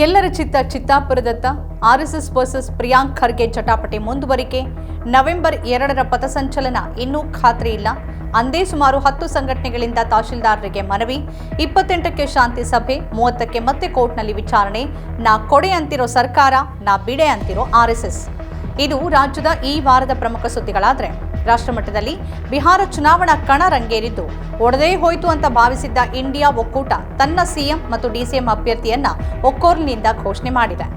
ಎಲ್ಲರ ಚಿತ್ತ ಚಿತ್ತಾಪುರದತ್ತ ಆರ್ಎಸ್ಎಸ್ ವರ್ಸಸ್ ಪ್ರಿಯಾಂಕ್ ಖರ್ಗೆ ಚಟಾಪಟಿ ಮುಂದುವರಿಕೆ. ನವೆಂಬರ್ ಎರಡರ ಪಥಸಂಚಲನ ಇನ್ನೂ ಖಾತ್ರಿ ಇಲ್ಲ. ಅಂದೇ ಸುಮಾರು ಹತ್ತು ಸಂಘಟನೆಗಳಿಂದ ತಹಶೀಲ್ದಾರರಿಗೆ ಮನವಿ. ಇಪ್ಪತ್ತೆಂಟಕ್ಕೆ ಶಾಂತಿ ಸಭೆ, ಮೂವತ್ತಕ್ಕೆ ಮತ್ತೆ ಕೋರ್ಟ್ನಲ್ಲಿ ವಿಚಾರಣೆ. ನಾ ಕೊಡೆ ಅಂತಿರೋ ಸರ್ಕಾರ, ನಾ ಬಿಡೆ ಅಂತಿರೋ ಆರ್ಎಸ್ಎಸ್ ಇದು ರಾಜ್ಯದ ಈ ವಾರದ ಪ್ರಮುಖ ಸುದ್ದಿಗಳಾದ್ರೆ. ರಾಷ್ಟ್ರಮಟ್ಟದಲ್ಲಿ ಬಿಹಾರ ಚುನಾವಣಾ ಕಣ ರಂಗೇರಿದ್ದು. ಒಡೆದೇ ಹೋಯಿತು ಅಂತ ಭಾವಿಸಿದ್ದ ಇಂಡಿಯಾ ಒಕ್ಕೂಟ ತನ್ನ ಸಿಎಂ ಮತ್ತು ಡಿಸಿಎಂ ಅಭ್ಯರ್ಥಿಯನ್ನ ಒಕ್ಕೋರ್ನಿಂದ ಘೋಷಣೆ ಮಾಡಿದೆ.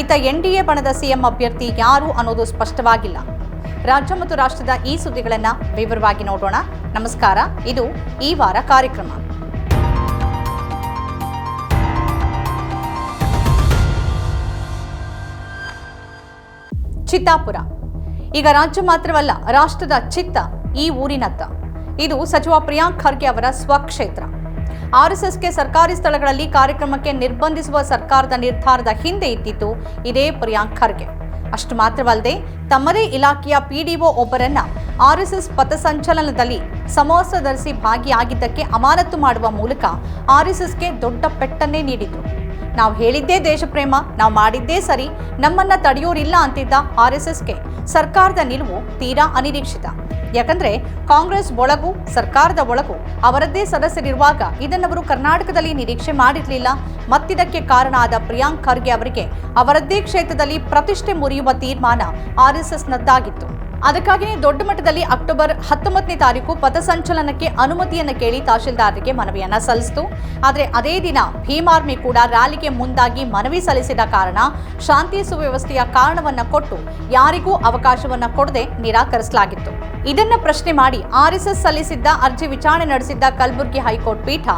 ಇತ್ತ ಎನ್ಡಿಎ ಬಣದ ಸಿಎಂ ಅಭ್ಯರ್ಥಿ ಯಾರು ಅನ್ನೋದು ಸ್ಪಷ್ಟವಾಗಿಲ್ಲ. ರಾಜ್ಯ ಮತ್ತು ರಾಷ್ಟ್ರದ ಈ ಸುದ್ದಿಗಳನ್ನ ವಿವರವಾಗಿ ನೋಡೋಣ. ನಮಸ್ಕಾರ, ಇದು ಈ ವಾರ ಕಾರ್ಯಕ್ರಮ. ಚಿತ್ತಾಪುರ ಈಗ ರಾಜ್ಯ ಮಾತ್ರವಲ್ಲ, ರಾಷ್ಟ್ರದ ಚಿತ್ತ ಈ ಊರಿನತ್ತ. ಇದು ಸಚಿವ ಪ್ರಿಯಾಂಕ್ ಖರ್ಗೆ ಅವರ ಸ್ವಕ್ಷೇತ್ರ. ಆರ್ಎಸ್ಎಸ್ಗೆ ಸರ್ಕಾರಿ ಸ್ಥಳಗಳಲ್ಲಿ ಕಾರ್ಯಕ್ರಮಕ್ಕೆ ನಿರ್ಬಂಧಿಸುವ ಸರ್ಕಾರದ ನಿರ್ಧಾರದ ಹಿಂದೆ ಇದ್ದಿತ್ತು ಇದೇ ಪ್ರಿಯಾಂಕ್ ಖರ್ಗೆ. ಅಷ್ಟು ಮಾತ್ರವಲ್ಲದೆ, ತಮ್ಮದೇ ಇಲಾಖೆಯ ಪಿಡಿಒ ಒಬ್ಬರನ್ನ ಆರ್ಎಸ್ಎಸ್ ಪಥಸಂಚಲನದಲ್ಲಿ ಸಮವಸ್ತ್ರ ಧರಿಸಿ ಭಾಗಿಯಾಗಿದ್ದಕ್ಕೆ ಅಮಾನತು ಮಾಡುವ ಮೂಲಕ ಆರ್ಎಸ್ಎಸ್ಗೆ ದೊಡ್ಡ ಪೆಟ್ಟನ್ನೇ ನೀಡಿದ್ರು. ನಾವು ಹೇಳಿದ್ದೇ ದೇಶಪ್ರೇಮ, ನಾವು ಮಾಡಿದ್ದೇ ಸರಿ, ನಮ್ಮನ್ನ ತಡೆಯೋರಿಲ್ಲ ಅಂತಿದ್ದ ಆರ್ ಎಸ್ ಎಸ್ಗೆ ಸರ್ಕಾರದ ನಿಲುವು ತೀರಾ ಅನಿರೀಕ್ಷಿತ. ಯಾಕಂದ್ರೆ ಕಾಂಗ್ರೆಸ್ ಒಳಗೂ, ಸರ್ಕಾರದ ಒಳಗೂ ಅವರದ್ದೇ ಸದಸ್ಯರಿರುವಾಗ ಇದನ್ನವರು ಕರ್ನಾಟಕದಲ್ಲಿ ನಿರೀಕ್ಷೆ ಮಾಡಿರಲಿಲ್ಲ. ಮತ್ತಿದಕ್ಕೆ ಕಾರಣ ಆದ ಪ್ರಿಯಾಂಕ್ ಖರ್ಗೆ ಅವರಿಗೆ ಅವರದ್ದೇ ಕ್ಷೇತ್ರದಲ್ಲಿ ಪ್ರತಿಷ್ಠೆ ಮುರಿಯುವ ತೀರ್ಮಾನ ಆರ್ಎಸ್ಎಸ್ನದ್ದಾಗಿತ್ತು ಅದಕ್ಕಾಗಿಯೇ ದೊಡ್ಡ ಮಟ್ಟದಲ್ಲಿ ಅಕ್ಟೋಬರ್ ಹತ್ತೊಂಬತ್ತನೇ ತಾರೀಕು ಪಥಸಂಚಲನಕ್ಕೆ ಅನುಮತಿಯನ್ನು ಕೇಳಿ ತಹಶೀಲ್ದಾರರಿಗೆ ಮನವಿಯನ್ನ ಸಲ್ಲಿಸಿತು. ಆದರೆ ಅದೇ ದಿನ ಭೀಮಾರ್ಮಿ ಕೂಡ ರ್ಯಾಲಿಗೆ ಮುಂದಾಗಿ ಮನವಿ ಸಲ್ಲಿಸಿದ ಕಾರಣ ಶಾಂತಿ ಸುವ್ಯವಸ್ಥೆಯ ಕಾರಣವನ್ನ ಕೊಟ್ಟು ಯಾರಿಗೂ ಅವಕಾಶವನ್ನ ಕೊಡದೆ ನಿರಾಕರಿಸಲಾಗಿತ್ತು. ಇದನ್ನ ಪ್ರಶ್ನೆ ಮಾಡಿ ಆರ್ಎಸ್ಎಸ್ ಸಲ್ಲಿಸಿದ್ದ ಅರ್ಜಿ ವಿಚಾರಣೆ ನಡೆಸಿದ್ದ ಕಲಬುರಗಿ ಹೈಕೋರ್ಟ್ ಪೀಠ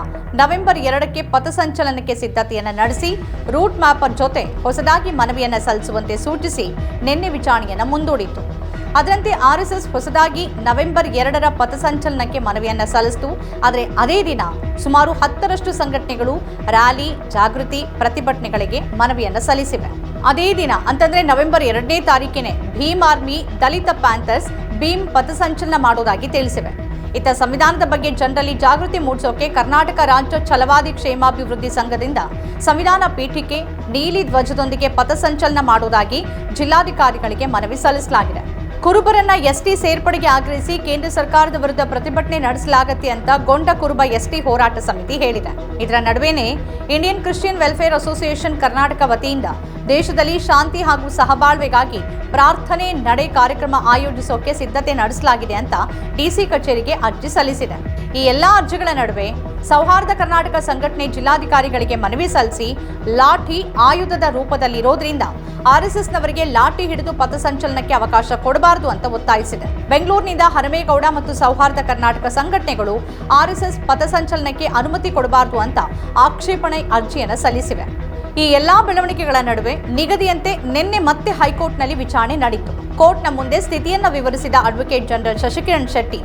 ನವೆಂಬರ್ ಎರಡಕ್ಕೆ ಪಥಸಂಚಲನಕ್ಕೆ ಸಿದ್ಧತೆಯನ್ನು ನಡೆಸಿ, ರೂಟ್ ಮ್ಯಾಪರ್ ಜೊತೆ ಹೊಸದಾಗಿ ಮನವಿಯನ್ನ ಸಲ್ಲಿಸುವಂತೆ ಸೂಚಿಸಿ ನಿನ್ನೆ ವಿಚಾರಣೆಯನ್ನ ಮುಂದೂಡಿತು. ಅದರಂತೆ ಆರ್ಎಸ್ಎಸ್ ಹೊಸದಾಗಿ ನವೆಂಬರ್ ಎರಡರ ಪಥಸಂಚಲನಕ್ಕೆ ಮನವಿಯನ್ನು ಸಲ್ಲಿಸಿತು. ಆದರೆ ಅದೇ ದಿನ ಸುಮಾರು ಹತ್ತರಷ್ಟು ಸಂಘಟನೆಗಳು ರ್ಯಾಲಿ, ಜಾಗೃತಿ, ಪ್ರತಿಭಟನೆಗಳಿಗೆ ಮನವಿಯನ್ನು ಸಲ್ಲಿಸಿವೆ. ಅದೇ ದಿನ ಅಂತಂದ್ರೆ ನವೆಂಬರ್ ಎರಡನೇ ತಾರೀಕಿನೇ ಭೀಮ್ ಆರ್ಮಿ ದಲಿತ ಪ್ಯಾಂಥರ್ಸ್ ಭೀಮ್ ಪಥಸಂಚಲನ ಮಾಡೋದಾಗಿ ತಿಳಿಸಿವೆ. ಇತ್ತ ಸಂವಿಧಾನದ ಬಗ್ಗೆ ಜನರಲ್ಲಿ ಜಾಗೃತಿ ಮೂಡಿಸೋಕೆ ಕರ್ನಾಟಕ ರಾಜ್ಯ ಛಲವಾದಿ ಕ್ಷೇಮಾಭಿವೃದ್ಧಿ ಸಂಘದಿಂದ ಸಂವಿಧಾನ ಪೀಠಿಕೆ ನೀಲಿ ಧ್ವಜದೊಂದಿಗೆ ಪಥಸಂಚಲನ ಮಾಡೋದಾಗಿ ಜಿಲ್ಲಾಧಿಕಾರಿಗಳಿಗೆ ಮನವಿ ಸಲ್ಲಿಸಲಾಗಿದೆ. ಕುರುಬರನ್ನ ಎಸ್ಟಿ ಸೇರ್ಪಡೆಗೆ ಆಗ್ರಹಿಸಿ ಕೇಂದ್ರ ಸರ್ಕಾರದ ವಿರುದ್ಧ ಪ್ರತಿಭಟನೆ ನಡೆಸಲಾಗತ್ತೆ ಅಂತ ಗೊಂಡ ಕುರುಬ ಎಸ್ಟಿ ಹೋರಾಟ ಸಮಿತಿ ಹೇಳಿದೆ. ಇದರ ನಡುವೆನೇ Indian Christian Welfare Association Karnataka ವತಿಯಿಂದ ದೇಶದಲ್ಲಿ ಶಾಂತಿ ಹಾಗೂ ಸಹಬಾಳ್ವೆಗಾಗಿ ಪ್ರಾರ್ಥನೆ ನಡೆ ಕಾರ್ಯಕ್ರಮ ಆಯೋಜಿಸೋಕೆ ಸಿದ್ಧತೆ ನಡೆಸಲಾಗಿದೆ ಅಂತ ಡಿಸಿ ಕಚೇರಿಗೆ ಅರ್ಜಿ ಸಲ್ಲಿಸಿದೆ. ಈ ಎಲ್ಲ ಅರ್ಜಿಗಳ ನಡುವೆ ಸೌಹಾರ್ದ ಕರ್ನಾಟಕ ಸಂಘಟನೆ ಜಿಲ್ಲಾಧಿಕಾರಿಗಳಿಗೆ ಮನವಿ ಸಲ್ಲಿಸಿ ಲಾಠಿ ಆಯುಧದ ರೂಪದಲ್ಲಿರೋದ್ರಿಂದ ಆರ್ಎಸ್ಎಸ್ನವರಿಗೆ ಲಾಠಿ ಹಿಡಿದು ಪಥಸಂಚಲನಕ್ಕೆ ಅವಕಾಶ ಕೊಡಬಾರದು ಅಂತ ಒತ್ತಾಯಿಸಿದೆ. ಬೆಂಗಳೂರಿನಿಂದ ಹರಮೇಗೌಡ ಮತ್ತು ಸೌಹಾರ್ದ ಕರ್ನಾಟಕ ಸಂಘಟನೆಗಳು ಆರ್ಎಸ್ಎಸ್ ಪಥಸಂಚಲನಕ್ಕೆ ಅನುಮತಿ ಕೊಡಬಾರದು ಅಂತ ಆಕ್ಷೇಪಣೆ ಅರ್ಜಿಯನ್ನು ಸಲ್ಲಿಸಿವೆ. ಈ ಎಲ್ಲಾ ಬೆಳವಣಿಗೆಗಳ ನಡುವೆ ನಿಗದಿಯಂತೆ ನಿನ್ನೆ ಮತ್ತೆ ಹೈಕೋರ್ಟ್ನಲ್ಲಿ ವಿಚಾರಣೆ ನಡೆಯಿತು ಕೋರ್ಟ್ನ ಮುಂದೆ ಸ್ಥಿತಿಯನ್ನ ವಿವರಿಸಿದ ಅಡ್ವೊಕೇಟ್ ಜನರಲ್ ಶಶಿಕಿರಣ್ ಶೆಟ್ಟಿ,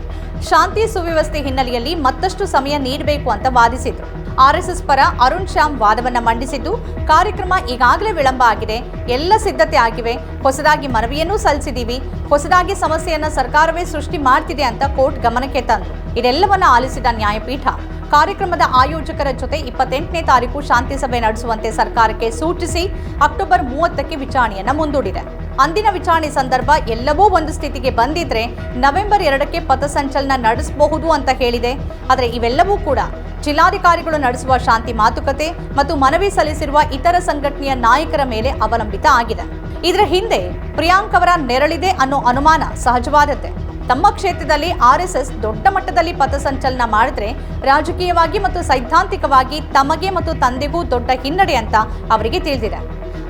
ಶಾಂತಿ ಸುವ್ಯವಸ್ಥೆ ಹಿನ್ನೆಲೆಯಲ್ಲಿ ಮತ್ತಷ್ಟು ಸಮಯ ನೀಡಬೇಕು ಅಂತ ವಾದಿಸಿದ್ರು. ಆರ್ಎಸ್ಎಸ್ ಪರ ಅರುಣ್ ಶ್ಯಾಮ್ ವಾದವನ್ನ ಮಂಡಿಸಿದ್ದು, ಕಾರ್ಯಕ್ರಮ ಈಗಾಗಲೇ ವಿಳಂಬ ಆಗಿದೆ. ಎಲ್ಲ ಸಿದ್ಧತೆ ಆಗಿವೆ. ಹೊಸದಾಗಿ ಮನವಿಯನ್ನೂ ಸಲ್ಲಿಸಿದೀವಿ. ಹೊಸದಾಗಿ ಸಮಸ್ಯೆಯನ್ನ ಸರ್ಕಾರವೇ ಸೃಷ್ಟಿ ಮಾಡ್ತಿದೆ ಅಂತ ಕೋರ್ಟ್ ಗಮನಕ್ಕೆ ತಂದು. ಇದೆಲ್ಲವನ್ನ ಆಲಿಸಿದ ನ್ಯಾಯಪೀಠ. ಕಾರ್ಯಕ್ರಮದ ಆಯೋಜಕರ ಜೊತೆ ಇಪ್ಪತ್ತೆಂಟನೇ ತಾರೀಕು ಶಾಂತಿ ಸಭೆ ನಡೆಸುವಂತೆ ಸರ್ಕಾರಕ್ಕೆ ಸೂಚಿಸಿ ಅಕ್ಟೋಬರ್ ಮೂವತ್ತಕ್ಕೆ ವಿಚಾರಣೆಯನ್ನು ಮುಂದೂಡಿದೆ. ಅಂದಿನ ವಿಚಾರಣೆ ಸಂದರ್ಭ ಎಲ್ಲವೂ ಒಂದು ಸ್ಥಿತಿಗೆ ಬಂದಿದ್ರೆ ನವೆಂಬರ್ ಎರಡಕ್ಕೆ ಪಥಸಂಚಲನ ನಡೆಸಬಹುದು ಅಂತ ಹೇಳಿದೆ. ಆದರೆ ಇವೆಲ್ಲವೂ ಕೂಡ ಜಿಲ್ಲಾಧಿಕಾರಿಗಳು ನಡೆಸುವ ಶಾಂತಿ ಮಾತುಕತೆ ಮತ್ತು ಮನವಿ ಸಲ್ಲಿಸಿರುವ ಇತರ ಸಂಘಟನೆಯ ನಾಯಕರ ಮೇಲೆ ಅವಲಂಬಿತ ಆಗಿದೆ. ಇದರ ಹಿಂದೆ ಪ್ರಿಯಾಂಕ್ ಅವರ ನೆರಳಿದೆ ಅನ್ನೋ ಅನುಮಾನ ಸಹಜವಾದದ್ದೇ. ತಮ್ಮ ಕ್ಷೇತ್ರದಲ್ಲಿ ಆರ್ಎಸ್ಎಸ್ ದೊಡ್ಡ ಮಟ್ಟದಲ್ಲಿ ಪಥಸಂಚಲನ ಮಾಡಿದ್ರೆ ರಾಜಕೀಯವಾಗಿ ಮತ್ತು ಸೈದ್ಧಾಂತಿಕವಾಗಿ ತಮಗೆ ಮತ್ತು ತಂದೆಗೂ ದೊಡ್ಡ ಹಿನ್ನಡೆ ಅಂತ ಅವರಿಗೆ ತಿಳಿದಿದೆ.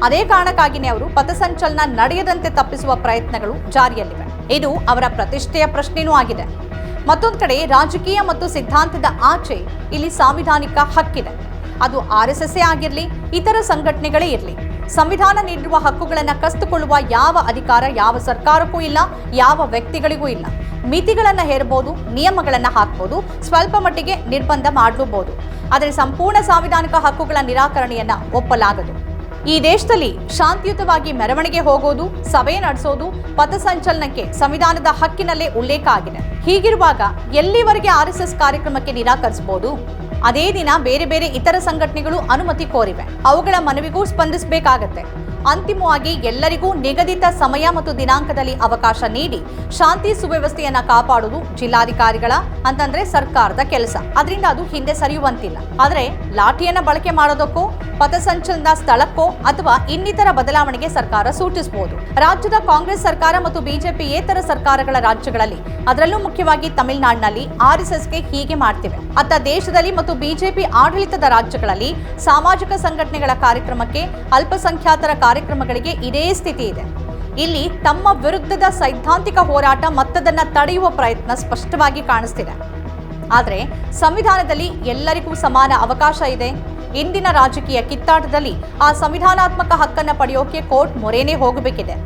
ಅದೇ ಕಾರಣಕ್ಕಾಗಿಯೇ ಅವರು ಪಥಸಂಚಲನ ನಡೆಯದಂತೆ ತಪ್ಪಿಸುವ ಪ್ರಯತ್ನಗಳು ಜಾರಿಯಲ್ಲಿವೆ. ಇದು ಅವರ ಪ್ರತಿಷ್ಠೆಯ ಪ್ರಶ್ನೆಯೂ ಆಗಿದೆ. ಮತ್ತೊಂದು ಕಡೆ ರಾಜಕೀಯ ಮತ್ತು ಸಿದ್ಧಾಂತದ ಆಚೆ ಇಲ್ಲಿ ಸಾಂವಿಧಾನಿಕ ಹಕ್ಕಿದೆ. ಅದು ಆರ್ ಎಸ್ ಎಸ್ ಆಗಿರಲಿ, ಇತರ ಸಂಘಟನೆಗಳೇ ಇರಲಿ ಸಂವಿಧಾನ ನೀಡಿರುವ ಹಕ್ಕುಗಳನ್ನು ಕಸ್ತುಕೊಳ್ಳುವ ಯಾವ ಅಧಿಕಾರ ಯಾವ ಸರ್ಕಾರಕ್ಕೂ ಇಲ್ಲ, ಯಾವ ವ್ಯಕ್ತಿಗಳಿಗೂ ಇಲ್ಲ. ಮಿತಿಗಳನ್ನು ಹೇರಬಹುದು ನಿಯಮಗಳನ್ನು ಹಾಕಬಹುದು ಸ್ವಲ್ಪ ಮಟ್ಟಿಗೆ ನಿರ್ಬಂಧ ಮಾಡಲೂಬಹುದು ಆದರೆ ಸಂಪೂರ್ಣ ಸಾಂವಿಧಾನಿಕ ಹಕ್ಕುಗಳ ನಿರಾಕರಣೆಯನ್ನ ಒಪ್ಪಲಾಗದು. ಈ ದೇಶದಲ್ಲಿ ಶಾಂತಿಯುತವಾಗಿ ಮೆರವಣಿಗೆ ಹೋಗೋದು, ಸಭೆ ನಡೆಸೋದು, ಪಥಸಂಚಲನಕ್ಕೆ ಸಂವಿಧಾನದ ಹಕ್ಕಿನಲ್ಲೇ ಉಲ್ಲೇಖ ಆಗಿದೆ. ಹೀಗಿರುವಾಗ ಎಲ್ಲಿವರೆಗೆ ಆರ್ಎಸ್ಎಸ್ ಕಾರ್ಯಕ್ರಮಕ್ಕೆ ನಿರಾಕರಿಸಬಹುದು ಅದೇ ದಿನ ಬೇರೆ ಬೇರೆ ಇತರ ಸಂಘಟನೆಗಳು ಅನುಮತಿ ಕೋರಿವೆ. ಅವುಗಳ ಮನವಿಗೂ ಸ್ಪಂದಿಸಬೇಕಾಗತ್ತೆ. ಅಂತಿಮವಾಗಿ ಎಲ್ಲರಿಗೂ ನಿಗದಿತ ಸಮಯ ಮತ್ತು ದಿನಾಂಕದಲ್ಲಿ ಅವಕಾಶ ನೀಡಿ ಶಾಂತಿ ಸುವ್ಯವಸ್ಥೆಯನ್ನ ಕಾಪಾಡುವುದು ಜಿಲ್ಲಾಧಿಕಾರಿಗಳ ಅಂತಂದ್ರೆ ಸರ್ಕಾರದ ಕೆಲಸ. ಅದರಿಂದ ಅದು ಹಿಂದೆ ಸರಿಯುವಂತಿಲ್ಲ. ಆದರೆ ಲಾಠಿಯನ್ನ ಬಳಕೆ ಮಾಡೋದಕ್ಕೋ, ಪಥಸಂಚಲನದ ಸ್ಥಳಕ್ಕೋ ಅಥವಾ ಇನ್ನಿತರ ಬದಲಾವಣೆಗೆ ಸರ್ಕಾರ ಸೂಚಿಸಬಹುದು ರಾಜ್ಯದ ಕಾಂಗ್ರೆಸ್ ಸರ್ಕಾರ ಮತ್ತು ಬಿಜೆಪಿ ಏತರ ಸರ್ಕಾರಗಳ ರಾಜ್ಯಗಳಲ್ಲಿ, ಅದರಲ್ಲೂ ಮುಖ್ಯವಾಗಿ ತಮಿಳುನಾಡಿನಲ್ಲಿ ಆರ್ಎಸ್ಎಸ್ಗೆ ಹೀಗೆ ಮಾಡ್ತಿವೆ. ಅತ್ತ ದೇಶದಲ್ಲಿ ಮತ್ತು ಬಿಜೆಪಿ ಆಡಳಿತದ ರಾಜ್ಯಗಳಲ್ಲಿ ಸಾಮಾಜಿಕ ಸಂಘಟನೆಗಳ ಕಾರ್ಯಕ್ರಮಕ್ಕೆ ಅಲ್ಪಸಂಖ್ಯಾತರ ಕಾರ್ಯಕ್ರಮಗಳಿಗೆ ಇದೇ ಸ್ಥಿತಿ ಇದೆ. ಇಲ್ಲಿ ತಮ್ಮ ವಿರುದ್ಧದ ಸೈದ್ಧಾಂತಿಕ ಹೋರಾಟ ಮತ್ತದನ್ನ ತಡೆಯುವ ಪ್ರಯತ್ನ ಸ್ಪಷ್ಟವಾಗಿ ಕಾಣಿಸ್ತಿದೆ. ಆದರೆ ಸಂವಿಧಾನದಲ್ಲಿ ಎಲ್ಲರಿಗೂ ಸಮಾನ ಅವಕಾಶ ಇದೆ. ಇಂದಿನ ರಾಜಕೀಯ ಕಿತ್ತಾಟದಲ್ಲಿ ಆ ಸಂವಿಧಾನಾತ್ಮಕ ಹಕ್ಕನ್ನು ಪಡೆಯೋಕೆ ಕೋರ್ಟ್ ಮೊರೆನೇ ಹೋಗಬೇಕಿದೆ.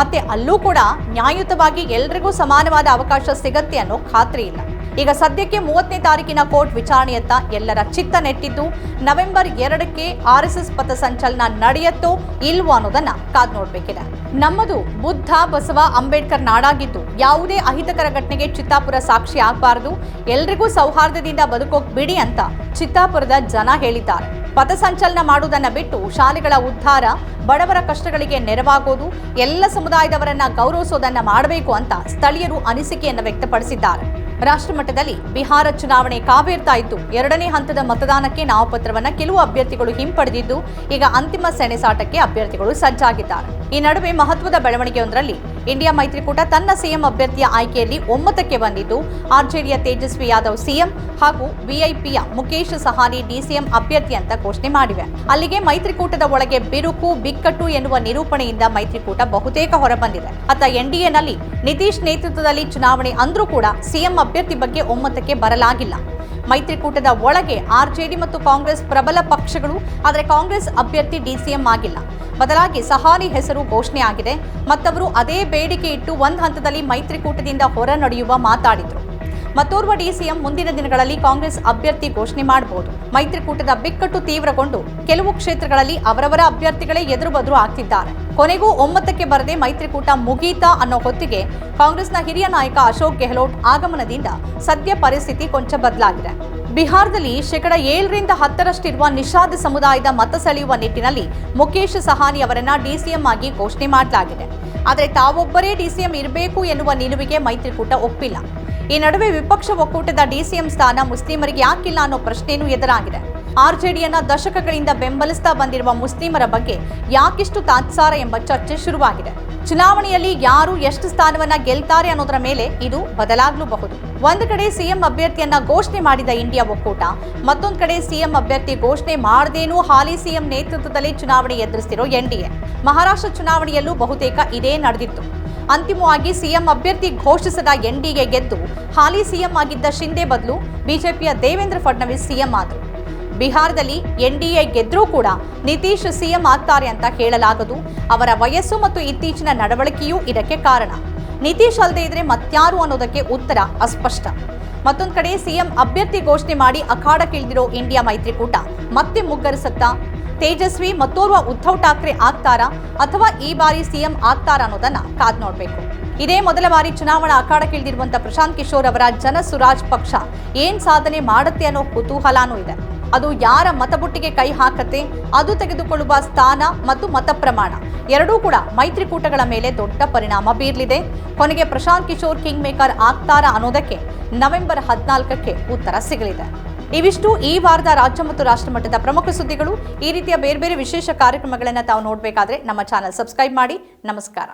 ಮತ್ತೆ ಅಲ್ಲೂ ಕೂಡ ನ್ಯಾಯಯುತವಾಗಿ ಎಲ್ರಿಗೂ ಸಮಾನವಾದ ಅವಕಾಶ ಸಿಗತ್ತೆ ಅನ್ನೋ ಖಾತ್ರಿ ಇಲ್ಲ. ಈಗ ಸದ್ಯಕ್ಕೆ ಮೂವತ್ತನೇ ತಾರೀಕಿನ ಕೋರ್ಟ್ ವಿಚಾರಣೆಯತ್ತ ಎಲ್ಲರ ಚಿತ್ತ ನೆಟ್ಟಿದ್ದು ನವೆಂಬರ್ ಎರಡಕ್ಕೆ ಆರ್ಎಸ್ಎಸ್ ಪಥಸಂಚಲನ ನಡೆಯತ್ತೋ ಇಲ್ವೋ ಅನ್ನೋದನ್ನ ಕಾದ್ ನೋಡ್ಬೇಕಿದೆ. ನಮ್ಮದು ಬುದ್ಧ, ಬಸವ, ಅಂಬೇಡ್ಕರ್ ನಾಡಾಗಿದ್ದು ಯಾವುದೇ ಅಹಿತಕರ ಘಟನೆಗೆ ಚಿತ್ತಾಪುರ ಸಾಕ್ಷಿ ಆಗಬಾರದು. ಎಲ್ರಿಗೂ ಸೌಹಾರ್ದದಿಂದ ಬದುಕೋಕ್ ಬಿಡಿ ಅಂತ ಚಿತ್ತಾಪುರದ ಜನ ಹೇಳಿದ್ದಾರೆ. ಪಥಸಂಚಲನ ಮಾಡುವುದನ್ನ ಬಿಟ್ಟು ಶಾಲೆಗಳ ಉದ್ಧಾರ, ಬಡವರ ಕಷ್ಟಗಳಿಗೆ ನೆರವಾಗೋದು, ಎಲ್ಲ ಸಮುದಾಯದವರನ್ನ ಗೌರವಿಸೋದನ್ನ ಮಾಡಬೇಕು ಅಂತ ಸ್ಥಳೀಯರು ಅನಿಸಿಕೆಯನ್ನು ವ್ಯಕ್ತಪಡಿಸಿದ್ದಾರೆ. ರಾಷ್ಟ್ರ ಮಟ್ಟದಲ್ಲಿ ಬಿಹಾರ ಚುನಾವಣೆ ಕಾವೇರ್ತಾ ಇತ್ತು. ಎರಡನೇ ಹಂತದ ಮತದಾನಕ್ಕೆ ನಾಮಪತ್ರವನ್ನು ಕೆಲವು ಅಭ್ಯರ್ಥಿಗಳು ಹಿಂಪಡೆದಿದ್ದು, ಈಗ ಅಂತಿಮ ಸೆಣೆಸಾಟಕ್ಕೆ ಅಭ್ಯರ್ಥಿಗಳು ಸಜ್ಜಾಗಿದ್ದಾರೆ. ಈ ನಡುವೆ ಮಹತ್ವದ ಬೆಳವಣಿಗೆಯೊಂದರಲ್ಲಿ ಇಂಡಿಯಾ ಮೈತ್ರಿಕೂಟ ತನ್ನ ಸಿಎಂ ಅಭ್ಯರ್ಥಿಯ ಆಯ್ಕೆಯಲ್ಲಿ ಒಮ್ಮತಕ್ಕೆ ಬಂದಿದ್ದು, ಆರ್ಜೆಡಿಯ ತೇಜಸ್ವಿ ಯಾದವ್ ಸಿಎಂ ಹಾಗೂ ವಿಐಪಿಯ ಮುಖೇಶ್ ಸಹಾನಿ ಡಿಸಿಎಂ ಅಭ್ಯರ್ಥಿ ಅಂತ ಘೋಷಣೆ ಮಾಡಿವೆ. ಅಲ್ಲಿಗೆ ಮೈತ್ರಿಕೂಟದ ಒಳಗೆ ಬಿರುಕು, ಬಿಕ್ಕಟ್ಟು ಎನ್ನುವ ನಿರೂಪಣೆಯಿಂದ ಮೈತ್ರಿಕೂಟ ಬಹುತೇಕ ಹೊರಬಂದಿದೆ. ಅತ್ತ ಎನ್ಡಿಎನಲ್ಲಿ ನಿತೀಶ್ ನೇತೃತ್ವದಲ್ಲಿ ಚುನಾವಣೆ ಅಂದ್ರೂ ಕೂಡ ಸಿಎಂ ಅಭ್ಯರ್ಥಿ ಬಗ್ಗೆ ಒಮ್ಮತಕ್ಕೆ ಬರಲಾಗಿಲ್ಲ. ಮೈತ್ರಿಕೂಟದ ಒಳಗೆ ಆರ್ಜೆಡಿ ಮತ್ತು ಕಾಂಗ್ರೆಸ್ ಪ್ರಬಲ ಪಕ್ಷಗಳು, ಆದರೆ ಕಾಂಗ್ರೆಸ್ ಅಭ್ಯರ್ಥಿ ಡಿಸಿಎಂ ಆಗಿಲ್ಲ. ಬದಲಾಗಿ ಸಹಾನಿ ಹೆಸರು ಘೋಷಣೆ ಆಗಿದೆ ಮತ್ತವರು ಅದೇ ಬೇಡಿಕೆ ಇಟ್ಟು ಒಂದು ಹಂತದಲ್ಲಿ ಮೈತ್ರಿಕೂಟದಿಂದ ಹೊರ ನಡೆಯುವ ಮಾತಾಡಿದ್ರು. ಮತ್ತೋರ್ವ ಡಿಸಿಎಂ ಮುಂದಿನ ದಿನಗಳಲ್ಲಿ ಕಾಂಗ್ರೆಸ್ ಅಭ್ಯರ್ಥಿ ಘೋಷಣೆ ಮಾಡಬಹುದು. ಮೈತ್ರಿಕೂಟದ ಬಿಕ್ಕಟ್ಟು ತೀವ್ರಗೊಂಡು ಕೆಲವು ಕ್ಷೇತ್ರಗಳಲ್ಲಿ ಅವರವರ ಅಭ್ಯರ್ಥಿಗಳೇ ಎದುರು ಬದುರು ಆಗ್ತಿದ್ದಾರೆ. ಕೊನೆಗೂ ಒಮ್ಮತಕ್ಕೆ ಬರದೆ ಮೈತ್ರಿಕೂಟ ಮುಗೀತಾ ಅನ್ನೋ ಹೊತ್ತಿಗೆ ಕಾಂಗ್ರೆಸ್ನ ಹಿರಿಯ ನಾಯಕ ಅಶೋಕ್ ಗೆಹ್ಲೋಟ್ ಆಗಮನದಿಂದ ಸದ್ಯ ಪರಿಸ್ಥಿತಿ ಕೊಂಚ ಬದಲಾಗಿದೆ. ಬಿಹಾರದಲ್ಲಿ ಶೇಕಡ ಏಳರಿಂದ ಹತ್ತರಷ್ಟಿರುವ ನಿಷಾದ್ ಸಮುದಾಯದ ಮತ ಸೆಳೆಯುವ ನಿಟ್ಟಿನಲ್ಲಿ ಮುಖೇಶ್ ಸಹಾನಿ ಅವರನ್ನ ಡಿಸಿಎಂ ಆಗಿ ಘೋಷಣೆ ಮಾಡಲಾಗಿದೆ. ಆದರೆ ತಾವೊಬ್ಬರೇ ಡಿಸಿಎಂ ಇರಬೇಕು ಎನ್ನುವ ನಿಲುವಿಗೆ ಮೈತ್ರಿಕೂಟ ಒಪ್ಪಿಲ್ಲ. ಈ ನಡುವೆ ವಿಪಕ್ಷ ಒಕ್ಕೂಟದ ಡಿಸಿಎಂ ಸ್ಥಾನ ಮುಸ್ಲಿಮರಿಗೆ ಯಾಕಿಲ್ಲ ಅನ್ನೋ ಪ್ರಶ್ನೆಯೂ ಎದುರಾಗಿದೆ. ಆರ್ಜೆಡಿಯನ್ನ ದಶಕಗಳಿಂದ ಬೆಂಬಲಿಸ್ತಾ ಬಂದಿರುವ ಮುಸ್ಲಿಮರ ಬಗ್ಗೆ ಯಾಕಿಷ್ಟು ತಾತ್ಸಾರ ಎಂಬ ಚರ್ಚೆ ಶುರುವಾಗಿದೆ. ಚುನಾವಣೆಯಲ್ಲಿ ಯಾರು ಎಷ್ಟು ಸ್ಥಾನವನ್ನ ಗೆಲ್ತಾರೆ ಅನ್ನೋದರ ಮೇಲೆ ಇದು ಬದಲಾಗಲೂಬಹುದು. ಒಂದು ಕಡೆ ಸಿಎಂ ಅಭ್ಯರ್ಥಿಯನ್ನ ಘೋಷಣೆ ಮಾಡಿದ ಇಂಡಿಯಾ ಒಕ್ಕೂಟ, ಮತ್ತೊಂದು ಕಡೆ ಸಿಎಂ ಅಭ್ಯರ್ಥಿ ಘೋಷಣೆ ಮಾಡದೇನೂ ಹಾಲಿ ಸಿಎಂ ನೇತೃತ್ವದಲ್ಲಿ ಚುನಾವಣೆ ಎದುರಿಸ್ತಿರೋ ಎನ್ಡಿಎ ಮಹಾರಾಷ್ಟ್ರ ಚುನಾವಣೆಯಲ್ಲೂ ಬಹುತೇಕ ಇದೇ ನಡೆದಿತ್ತು. ಅಂತಿಮವಾಗಿ ಸಿಎಂ ಅಭ್ಯರ್ಥಿ ಘೋಷಿಸದ ಎನ್ಡಿಎ ಗೆದ್ದು ಹಾಲಿ ಸಿಎಂ ಆಗಿದ್ದ ಶಿಂದೆ ಬದಲು ಬಿಜೆಪಿಯ ದೇವೇಂದ್ರ ಫಡ್ನವೀಸ್ ಸಿಎಂ ಆದರು. ಬಿಹಾರದಲ್ಲಿ ಎನ್ಡಿಎ ಗೆದ್ರೂ ಕೂಡ ನಿತೀಶ್ ಸಿಎಂ ಆಗ್ತಾರೆ ಅಂತ ಹೇಳಲಾಗದು. ಅವರ ವಯಸ್ಸು ಮತ್ತು ಇತ್ತೀಚಿನ ನಡವಳಿಕೆಯೂ ಇದಕ್ಕೆ ಕಾರಣ. ನಿತೀಶ್ ಅಲ್ಲದೆ ಇದ್ರೆ ಮತ್ಯಾರು ಅನ್ನೋದಕ್ಕೆ ಉತ್ತರ ಅಸ್ಪಷ್ಟ. ಮತ್ತೊಂದು ಕಡೆ ಸಿಎಂ ಅಭ್ಯರ್ಥಿ ಘೋಷಣೆ ಮಾಡಿ ಅಖಾಡಕ್ಕಿಳಿದಿರೋ ಇಂಡಿಯಾ ಮೈತ್ರಿಕೂಟ ಮತ್ತೆ ಮುಗ್ಗರಿಸತ್ತಾ ತೇಜಸ್ವಿ ಮತ್ತೋರ್ವ ಉದ್ಧವ್ ಠಾಕ್ರೆ ಆಗ್ತಾರಾ ಅಥವಾ ಈ ಬಾರಿ ಸಿಎಂ ಆಗ್ತಾರಾ ಅನ್ನೋದನ್ನ ಕಾದ್ ನೋಡಬೇಕು. ಇದೇ ಮೊದಲ ಬಾರಿ ಚುನಾವಣಾ ಅಖಾಡಕ್ಕಿಳಿದಿರುವಂತ ಪ್ರಶಾಂತ್ ಕಿಶೋರ್ ಅವರ ಜನ ಸುರಾಜ್ ಪಕ್ಷ ಏನ್ ಸಾಧನೆ ಮಾಡುತ್ತೆ ಅನ್ನೋ ಕುತೂಹಲನೂ ಇದೆ. ಅದು ಯಾರ ಮತಬುಟ್ಟಿಗೆ ಕೈ ಹಾಕತ್ತೆ, ಅದು ತೆಗೆದುಕೊಳ್ಳುವ ಸ್ಥಾನ ಮತ್ತು ಮತ ಪ್ರಮಾಣ ಎರಡೂ ಕೂಡ ಮೈತ್ರಿಕೂಟಗಳ ಮೇಲೆ ದೊಡ್ಡ ಪರಿಣಾಮ ಬೀರಲಿದೆ. ಕೊನೆಗೆ ಪ್ರಶಾಂತ್ ಕಿಶೋರ್ ಕಿಂಗ್ ಮೇಕರ್ ಆಗ್ತಾರಾ ಅನ್ನೋದಕ್ಕೆ ನವೆಂಬರ್ ಹದಿನಾಲ್ಕಕ್ಕೆ ಉತ್ತರ ಸಿಗಲಿದೆ. ಇವಿಷ್ಟು ಈ ವಾರದ ರಾಜ್ಯ ಮತ್ತು ರಾಷ್ಟ್ರ ಮಟ್ಟದ ಪ್ರಮುಖ ಸುದ್ದಿಗಳು. ಈ ರೀತಿಯ ಬೇರೆ ಬೇರೆ ವಿಶೇಷ ಕಾರ್ಯಕ್ರಮಗಳನ್ನು ತಾವು ನೋಡಬೇಕಾದ್ರೆ ನಮ್ಮ ಚಾನಲ್ ಸಬ್ಸ್ಕ್ರೈಬ್ ಮಾಡಿ. ನಮಸ್ಕಾರ.